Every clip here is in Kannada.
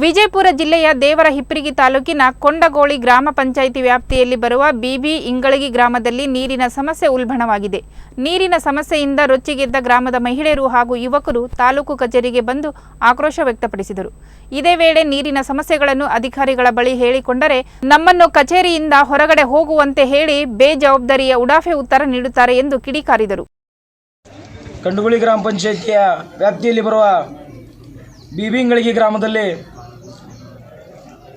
ವಿಜಯಪುರ ಜಿಲ್ಲೆಯ ದೇವರ ಹಿಪ್ಪರಿಗಿ ತಾಲೂಕಿನ ಕೊಂಡಗೋಳಿ ಗ್ರಾಮ ಪಂಚಾಯಿತಿ ವ್ಯಾಪ್ತಿಯಲ್ಲಿ ಬರುವ ಬಿಬಿ ಇಂಗಳಗಿ ಗ್ರಾಮದಲ್ಲಿ ನೀರಿನ ಸಮಸ್ಯೆ ಉಲ್ಬಣವಾಗಿದೆ. ನೀರಿನ ಸಮಸ್ಯೆಯಿಂದ ರೊಚ್ಚಿಗೆದ್ದ ಗ್ರಾಮದ ಮಹಿಳೆಯರು ಹಾಗೂ ಯುವಕರು ತಾಲೂಕು ಕಚೇರಿಗೆ ಬಂದು ಆಕ್ರೋಶ ವ್ಯಕ್ತಪಡಿಸಿದರು. ಇದೇ ವೇಳೆ ನೀರಿನ ಸಮಸ್ಯೆಗಳನ್ನು ಅಧಿಕಾರಿಗಳ ಬಳಿ ಹೇಳಿಕೊಂಡರೆ, ನಮ್ಮನ್ನು ಕಚೇರಿಯಿಂದ ಹೊರಗಡೆ ಹೋಗುವಂತೆ ಹೇಳಿ ಬೇಜವಾಬ್ದಾರಿಯ ಉಡಾಫೆ ಉತ್ತರ ನೀಡುತ್ತಾರೆ ಎಂದು ಕಿಡಿಕಾರಿದರು. ಕಂಡುಗುಳಿ ಗ್ರಾಮ ಪಂಚಾಯಿತಿಯ ವ್ಯಾಪ್ತಿಯಲ್ಲಿ ಬರುವ ಬಿಬಿಂಗಳಿಗೆ ಗ್ರಾಮದಲ್ಲಿ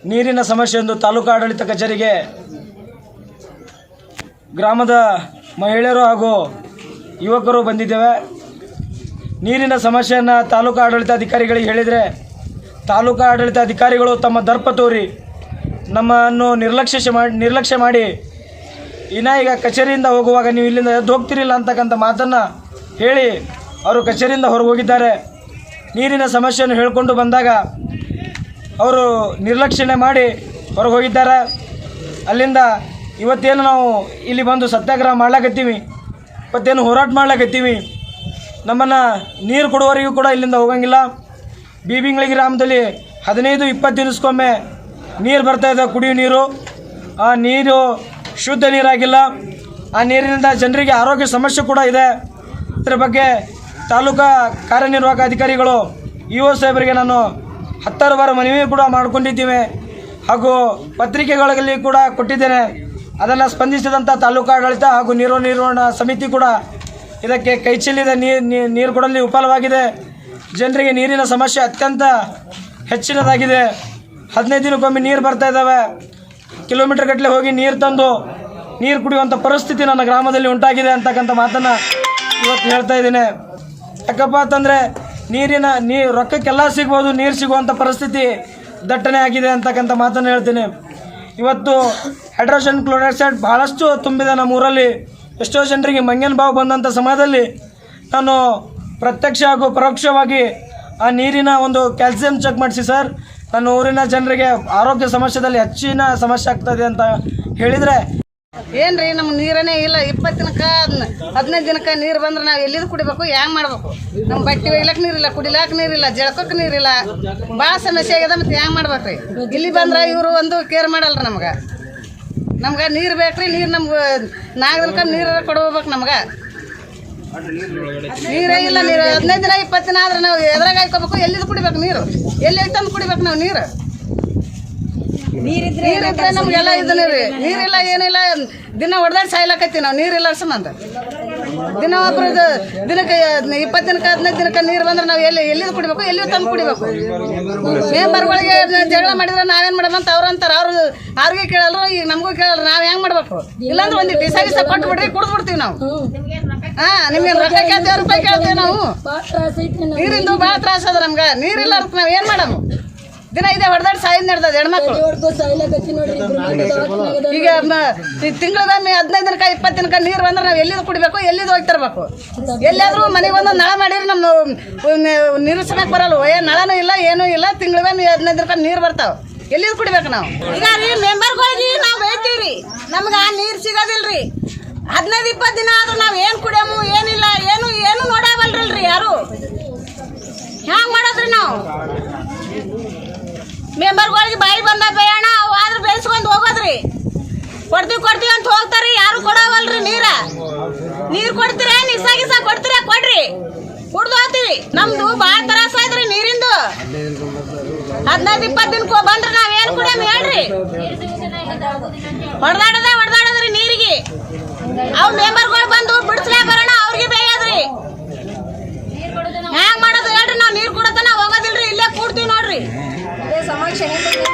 ನೀರಿನ ಸಮಸ್ಯೆಯೊಂದು ತಾಲೂಕು ಆಡಳಿತ ಕಚೇರಿಗೆ ಗ್ರಾಮದ ಮಹಿಳೆಯರು ಹಾಗೂ ಯುವಕರು ಬಂದಿದ್ದೇವೆ. ನೀರಿನ ಸಮಸ್ಯೆಯನ್ನು ತಾಲೂಕು ಆಡಳಿತಾಧಿಕಾರಿಗಳಿಗೆ ಹೇಳಿದರೆ, ತಾಲೂಕು ಆಡಳಿತಾಧಿಕಾರಿಗಳು ತಮ್ಮ ದರ್ಪ ತೋರಿ ನಮ್ಮನ್ನು ನಿರ್ಲಕ್ಷ್ಯ ಮಾಡಿ ನಿರ್ಲಕ್ಷ್ಯ ಮಾಡಿ, ಇನ್ನ ಈಗ ಕಚೇರಿಯಿಂದ ಹೋಗುವಾಗ ನೀವು ಇಲ್ಲಿಂದ ಎದ್ದು ಹೋಗ್ತಿರಿಲ್ಲ ಅಂತಕ್ಕಂಥ ಮಾತನ್ನು ಹೇಳಿ, ಅವರು ಕಚೇರಿಯಿಂದ ಹೊರಗೆ ಹೋಗಿದ್ದಾರೆ. ನೀರಿನ ಸಮಸ್ಯೆಯನ್ನು ಹೇಳಿಕೊಂಡು ಬಂದಾಗ ಅವರು ನಿರ್ಲಕ್ಷಣೆ ಮಾಡಿ ಹೊರಗೆ ಹೋಗಿದ್ದಾರೆ. ಅಲ್ಲಿಂದ ಇವತ್ತೇನು ನಾವು ಇಲ್ಲಿ ಬಂದು ಸತ್ಯಾಗ್ರಹ ಮಾಡ್ಲಾಕತ್ತೀವಿ, ಇವತ್ತೇನು ಹೋರಾಟ ಮಾಡ್ಲಾಕತ್ತೀವಿ, ನಮ್ಮನ್ನು ನೀರು ಕೊಡುವವರೆಗೂ ಕೂಡ ಇಲ್ಲಿಂದ ಹೋಗಂಗಿಲ್ಲ. ಬೀಬಿಂಗ್ಳಗಿ ಗ್ರಾಮದಲ್ಲಿ ಹದಿನೈದು, ಇಪ್ಪತ್ತು ದಿನಕ್ಕೊಮ್ಮೆ ನೀರು ಬರ್ತಾ ಇದೆ, ಕುಡಿಯೋ ನೀರು. ಆ ನೀರು ಶುದ್ಧ ನೀರಾಗಿಲ್ಲ. ಆ ನೀರಿನಿಂದ ಜನರಿಗೆ ಆರೋಗ್ಯ ಸಮಸ್ಯೆ ಕೂಡ ಇದೆ. ಇದರ ಬಗ್ಗೆ ತಾಲೂಕಾ ಕಾರ್ಯನಿರ್ವಾಹಕ ಅಧಿಕಾರಿಗಳು, ಇ ಒ ಸಾಹೇಬರಿಗೆ ನಾನು ಹತ್ತಾರು ಬಾರ ಮನವಿ ಕೂಡ ಮಾಡಿಕೊಂಡಿದ್ದೀವಿ. ಹಾಗೂ ಪತ್ರಿಕೆಗಳಲ್ಲಿ ಕೂಡ ಕೊಟ್ಟಿದ್ದೇನೆ. ಅದನ್ನು ಸ್ಪಂದಿಸಿದಂಥ ತಾಲೂಕು ಆಡಳಿತ ಹಾಗೂ ನೀರು ನಿರ್ವಹಣಾ ಸಮಿತಿ ಕೂಡ ಇದಕ್ಕೆ ಕೈ ಚೆಲ್ಲಿದ ನೀರು ನೀರು ಕೊಡಲಿ ವಿಫಲವಾಗಿದೆ ಜನರಿಗೆ ನೀರಿನ ಸಮಸ್ಯೆ ಅತ್ಯಂತ ಹೆಚ್ಚಿನದಾಗಿದೆ. ಹದಿನೈದು ದಿನಕ್ಕೊಮ್ಮೆ ನೀರು ಬರ್ತಾ ಇದ್ದಾವೆ. ಕಿಲೋಮೀಟರ್ ಗಟ್ಟಲೆ ಹೋಗಿ ನೀರು ತಂದು ನೀರು ಕುಡಿಯುವಂಥ ಪರಿಸ್ಥಿತಿ ನನ್ನ ಗ್ರಾಮದಲ್ಲಿ ಉಂಟಾಗಿದೆ ಅಂತಕ್ಕಂಥ ಮಾತನ್ನು ಇವತ್ತು ಹೇಳ್ತಾ ಇದ್ದೀನಿ. ಯಾಕಪ್ಪ ಅಂತಂದರೆ ನೀರಿನ ನೀ ರೊಕ್ಕಕ್ಕೆಲ್ಲ ಸಿಗ್ಬೋದು, ನೀರು ಸಿಗುವಂಥ ಪರಿಸ್ಥಿತಿ ದಟ್ಟಣೆ ಆಗಿದೆ ಅಂತಕ್ಕಂಥ ಮಾತನ್ನು ಹೇಳ್ತೀನಿ. ಇವತ್ತು ಹೈಡ್ರೋಜನ್ ಕ್ಲೋರೈಡ್ ಭಾಳಷ್ಟು ತುಂಬಿದೆ ನಮ್ಮೂರಲ್ಲಿ ಎಷ್ಟೋ ಜನರಿಗೆ ಮಂಗನ ಬಾವು ಬಂದಂಥ ಸಮಯದಲ್ಲಿ ನಾನು ಪ್ರತ್ಯಕ್ಷ ಹಾಗೂ ಪರೋಕ್ಷವಾಗಿ ಆ ನೀರಿನ ಒಂದು ಕ್ಯಾಲ್ಸಿಯಂ ಚೆಕ್ ಮಾಡಿಸಿ ಸರ್. ನನ್ನ ಊರಿನ ಜನರಿಗೆ ಆರೋಗ್ಯ ಸಮಸ್ಯೆದಲ್ಲಿ ಹೆಚ್ಚಿನ ಸಮಸ್ಯೆ ಆಗ್ತದೆ ಅಂತ ಹೇಳಿದರೆ ಏನ್ರಿ ನಮ್ಗೆ ನೀರನೇ ಇಲ್ಲ. ಇಪ್ಪತ್ತು ದಿನಕ್ಕೆ ಹದಿನೈದು ದಿನಕ್ಕೆ ನೀರು ಬಂದ್ರೆ ನಾವು ಎಲ್ಲಿಂದ ಕುಡಿಬೇಕು? ಹೆಂಗ್ ಮಾಡ್ಬೇಕು? ನಮ್ಮ ಬಟ್ಟೆ ಒಯ್ಲಕ್ಕೆ ನೀರಿಲ್ಲ ಕುಡಿಲಾಕ ನೀರಿಲ್ಲ ಜಳಕಕ್ಕೆ ನೀರಿಲ್ಲ ಭಾಳ ಸಮಸ್ಯೆ ಆಗ್ಯದ ಮತ್ತೆ ಹ್ಯಾಂಗ ಮಾಡ್ಬೇಕ್ರಿ? ಇಲ್ಲಿ ಬಂದ್ರೆ ಇವರು ಒಂದು ಕೇರ್ ಮಾಡಲ್ರಿ ನಮ್ಗೆ. ನಮ್ಗೆ ನೀರು ಬೇಕ್ರಿ, ನೀರು ನಮ್ಗೆ ನೀರ ನೀರು ಕೊಡ್ಬೇಕು ನಮ್ಗೆ. ನೀರೇ ಇಲ್ಲ ನೀರು. ಹದಿನೈದು ದಿನ ಇಪ್ಪತ್ತು ದಿನ ಆದ್ರೆ ನಾವು ಎದ್ರಾಗ ಹಾಕೋಬೇಕು ಎಲ್ಲಿದ್ದು ಕುಡಿಬೇಕು ನೀರು? ಎಲ್ಲಿ ತಂದು ಕುಡಿಬೇಕು ನಾವು ನೀರು? ನೀರಿದ್ರೆ ನಮ್ಗೆಲ್ಲ ಇದನ್ನ ರೀ. ನೀರಿಲ್ಲ ಏನಿಲ್ಲ ದಿನ ಹೊಡೆದಾಡಿ ಸಾಯ್ಲಕತ್ತಿ ನಾವು. ನೀರಿಲ್ಲ ಸಂಬಂಧ ದಿನ ಒಬ್ರು ದಿನಕ್ಕೆ ಇಪ್ಪತ್ತು ದಿನಕ್ಕೆ ಹದಿನೈದು ದಿನಕ್ಕೆ ನೀರು ಬಂದ್ರೆ ನಾವು ಎಲ್ಲಿ ಎಲ್ಲಿಂದ ಕುಡಿಬೇಕು? ಎಲ್ಲಿ ತಂದು ಕುಡಿಬೇಕು. ಮೆಂಬರ್ಗಳಿಗೆ ಜಗಳ ಮಾಡಿದ್ರೆ ನಾವೇನ್ ಮಾಡಮ್ಮ ಅಂತ ಅವ್ರು ಅಂತಾರೆ. ಅವ್ರು ಅವ್ರಿಗೆ ಕೇಳಲ್ರು ಈಗ ನಮಗೂ ಕೇಳಲ್ಲ ನಾವ್ ಹೆಂಗ್ ಮಾಡ್ಬೇಕು? ಇಲ್ಲಾಂದ್ರೆ ಒಂದು ಡಿಸ ಗಿಸ ಕೊಟ್ಟು ಬಿಡ್ರಿ ಕುಡ್ದು ಬಿಡ್ತೀವಿ ನಾವು. ಹಾ ನಿಮ್ಗೆ ರೊಕ್ಕ ಕೇಳ್ತೀವಿ ರೂಪಾಯಿ ಕೇಳ್ತೀವಿ ನಾವು. ನೀರಿಂದು ಭಾಳ ತ್ರಾಸ ಅದ ನಮ್ಗೆ. ನೀರಿಲ್ಲ ನಾವು ನಾವ್ ಏನ್ ಮಾಡಮ್ಮ ದಿನ ಇದೆ ಹೊಡೆದಾಡಿ ಸಾಯಿದ್ ನಡ್ದದ ಹೆಣ್ಮಕ್ಳು. ಈಗ ತಿಂಗಳಿಗೊಮ್ಮೆ ಹದಿನೈದು ದಿನಕ ಇಪ್ಪತ್ತು ದಿನಕ ನೀರು ಬಂದ್ರೆ ನಾವು ಎಲ್ಲಿದು ಕುಡಿಬೇಕು ಎಲ್ಲಿದು ಹೋಗಿ ತರಬೇಕು? ಎಲ್ಲಾದ್ರೂ ಮನೆಗೆ ಒಂದು ನಳ ಮಾಡಿದ್ರೆ ನಮ್ಮ ನೀರು ಸಮಯಕ್ಕೆ ಬರಲ್ಲ ಏ ನಳನೂ ಇಲ್ಲ ಏನೂ ಇಲ್ಲ ತಿಂಗಳಿಗೊಮ್ಮೆ ಹದಿನೈದು ದಿನಕ ನೀರು ಬರ್ತಾವೆ. ಎಲ್ಲಿದು ಕುಡಿಬೇಕು ನಾವು? ಈಗ ರೀ ಮೆಂಬರ್ಗಳಿಗೆ ನಾವು ಹೇಳ್ತೀವಿ ನಮ್ಗೆ ಆ ನೀರು ಸಿಗೋದಿಲ್ರಿ. ಹದಿನೈದು ಇಪ್ಪತ್ತು ದಿನ ಆದ್ರೂ ನಾವು ಏನು ಕುಡಿಯಮು ಏನಿಲ್ಲ ಏನು ಏನು ನೋಡಾವಲ್ರಲ್ರಿ ಯಾರು? ಹ್ಯಾಂಗ ಮಾಡೋದ್ರಿ ನಾವು? ಮೆಂಬರ್ಗಳಿಗೆ ಬಾಯಿ ಬಂದ ಬೇಯಣ ಅವು ಆದ್ರೆ ಬೆಳೆಸ್ಕೊಂಡು ಹೋಗೋದ್ರಿ. ಕೊಡ್ತೀವಿ ಕೊಡ್ತೀವಿ ಅಂತ ಹೋಗ್ತಾರೆ, ಯಾರು ಕೊಡವಲ್ರಿ ನೀರ. ನೀರು ಕೊಡ್ತೀರ ನಿಸ ಗಿಸ ಕೊಡ್ತೀರ, ಕೊಡ್ರಿ. ಕುಡ್ದು ಹೋಗ್ತೀವಿ. ನಮ್ದು ಭಾಳ ತ್ರಾಸ ಆಯ್ತ್ರಿ ನೀರಿಂದು. ಹದಿನೈದು ಇಪ್ಪತ್ತು ದಿನಕ್ಕೆ ಬಂದ್ರೆ ನಾವ್ ಏನ್ ಕುಡಿಯ ಹೇಳ್ರಿ. ಹೊಡೆದಾಡದ, ಹೊಡೆದಾಡದ್ರಿ ನೀರಿಗೆ. ಅವ್ರ ಮೆಂಬರ್ಗಳು ಬಂದು ಬಿಡಿಸ್ಲೇ ಬರೋಣ, ಅವ್ರಿಗೆ ಬೇಯದ್ರಿ. 谁能？